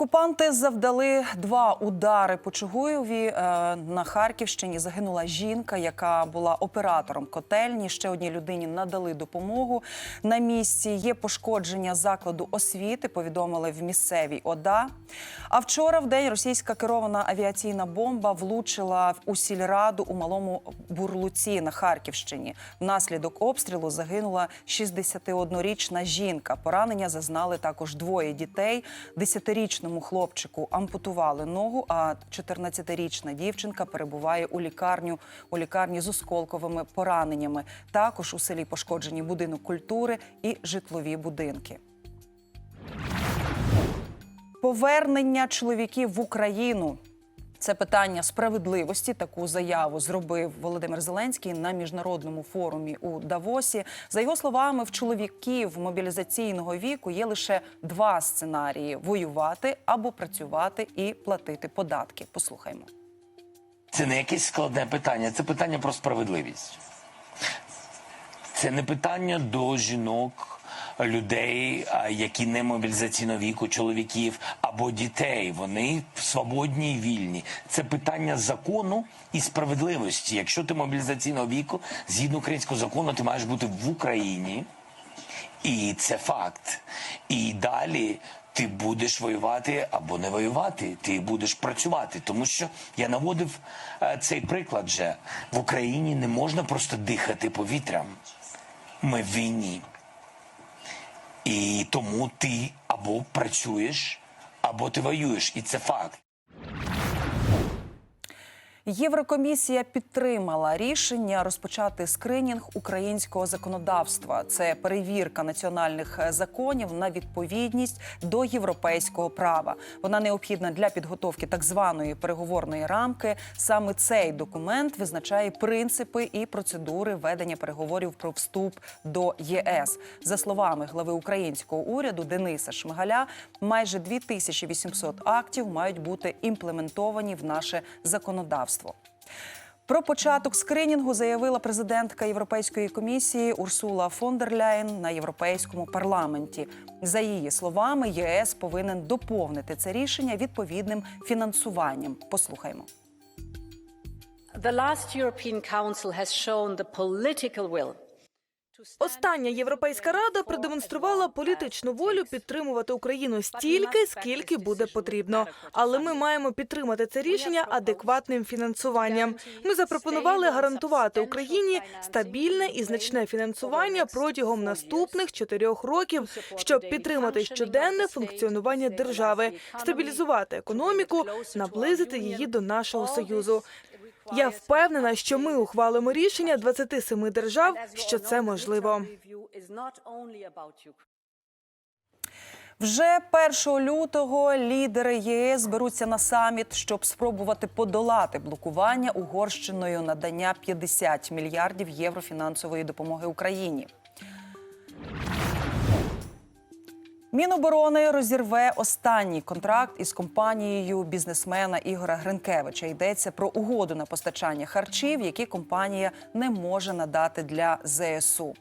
Окупанти завдали два удари по Чугуєві. Е, На Харківщині загинула жінка, яка була оператором котельні. Ще одній людині надали допомогу. На місці є пошкодження закладу освіти. Повідомили в місцевій ОДА. А вчора в день російська керована авіаційна бомба влучила у сільраду у малому Бурлуці на Харківщині. Внаслідок обстрілу загинула 61-річна жінка. Поранення зазнали також двоє дітей. Десятирічному хлопчику ампутували ногу, а 14-річна дівчинка перебуває у лікарню у лікарні з осколковими пораненнями. Також у селі пошкоджені будинок культури і житлові будинки. Повернення чоловіків в Україну. Це питання справедливості. Таку заяву зробив Володимир Зеленський на міжнародному форумі у Давосі. За його словами, в чоловіків мобілізаційного віку є лише два сценарії: воювати або працювати і платити податки. Послухаймо. Це не якесь складне питання, це питання про справедливість. Це не питання до жінок, людей, які не мобілізаційного віку, чоловіків або дітей. Вони свободні і вільні. Це питання закону і справедливості. Якщо ти мобілізаційного віку, згідно українського закону, ти маєш бути в Україні. І це факт. І далі ти будеш воювати або не воювати, ти будеш працювати. Тому що я наводив е, цей приклад же в Україні не можна просто дихати повітрям. Ми в війні. І тому ти або працюєш, або ти воюєш. І це факт. Єврокомісія підтримала рішення розпочати скринінг українського законодавства. Це перевірка національних е, законів на відповідність до європейського права. Вона необхідна для підготовки так званої переговорної рамки. Саме цей документ визначає принципи і процедури ведення переговорів про вступ до ЄС. За словами глави українського уряду Дениса Шмигаля, майже 2800 актів мають бути імплементовані в наше законодавство. Про початок скринінгу заявила президентка Європейської комісії Урсула фон дер Ляєн на європейському парламенті. За її словами, ЄС повинен доповнити це рішення відповідним фінансуванням. Послухаймо. The last European Council has shown the political will. Остання європейська рада продемонструвала політичну волю підтримувати Україну стільки, скільки буде потрібно. Але ми маємо підтримати це рішення адекватним фінансуванням. Ми запропонували гарантувати Україні стабільне і значне фінансування протягом наступних чотирьох років, щоб підтримати щоденне функціонування держави, стабілізувати економіку, наблизити її до нашого союзу. Я впевнена, що ми ухвалимо рішення 27 держав, що це можливо. Вже 1 лютого лідери ЄС беруться на саміт, щоб спробувати подолати блокування Угорщиною надання 50 мільярдів євро фінансової допомоги Україні. Міноборони розірве останній контракт із компанією бізнесмена Ігора Гринкевича. Йдеться про угоду на постачання харчів, які компанія не може надати для ЗСУ.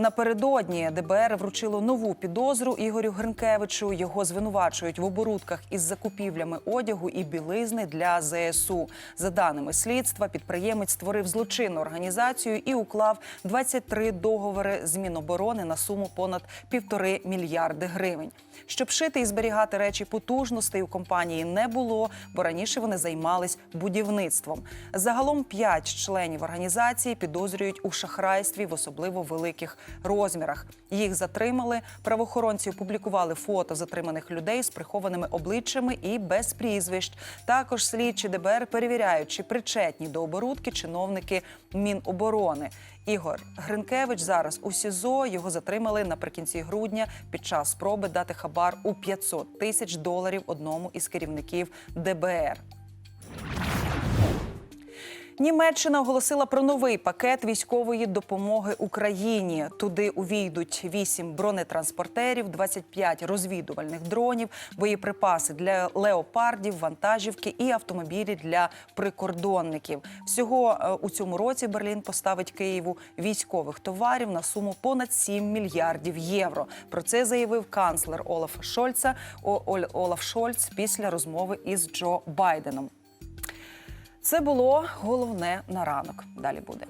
Напередодні ДБР вручило нову підозру Ігорю Гринкевичу. Його звинувачують в оборудках із закупівлями одягу і білизни для ЗСУ. За даними слідства, підприємець створив злочинну організацію і уклав 23 договори з Міноборони на суму понад півтори мільярди гривень. Щоб шити і зберігати речі потужностей у компанії не було, бо раніше вони займались будівництвом. Загалом п'ять членів організації підозрюють у шахрайстві в особливо великих розмірах. Їх затримали. Правоохоронці опублікували фото затриманих людей з прихованими обличчями і без прізвищ. Також слідчі ДБР перевіряють, чи причетні до оборудки чиновники Міноборони. Ігор Гринкевич зараз у СІЗО. Його затримали наприкінці грудня під час спроби дати хабар у 500 тисяч доларів одному із керівників ДБР. Німеччина оголосила про новий пакет військової допомоги Україні. Туди увійдуть 8 бронетранспортерів, 25 розвідувальних дронів, боєприпаси для леопардів, вантажівки і автомобілі для прикордонників. Всього е, у цьому році Берлін поставить Києву військових товарів на суму понад 7 мільярдів євро. Про це заявив канцлер Олаф Шольца Оль- Олаф Шольц після розмови із Джо Байденом. Це було головне на ранок. Далі буде.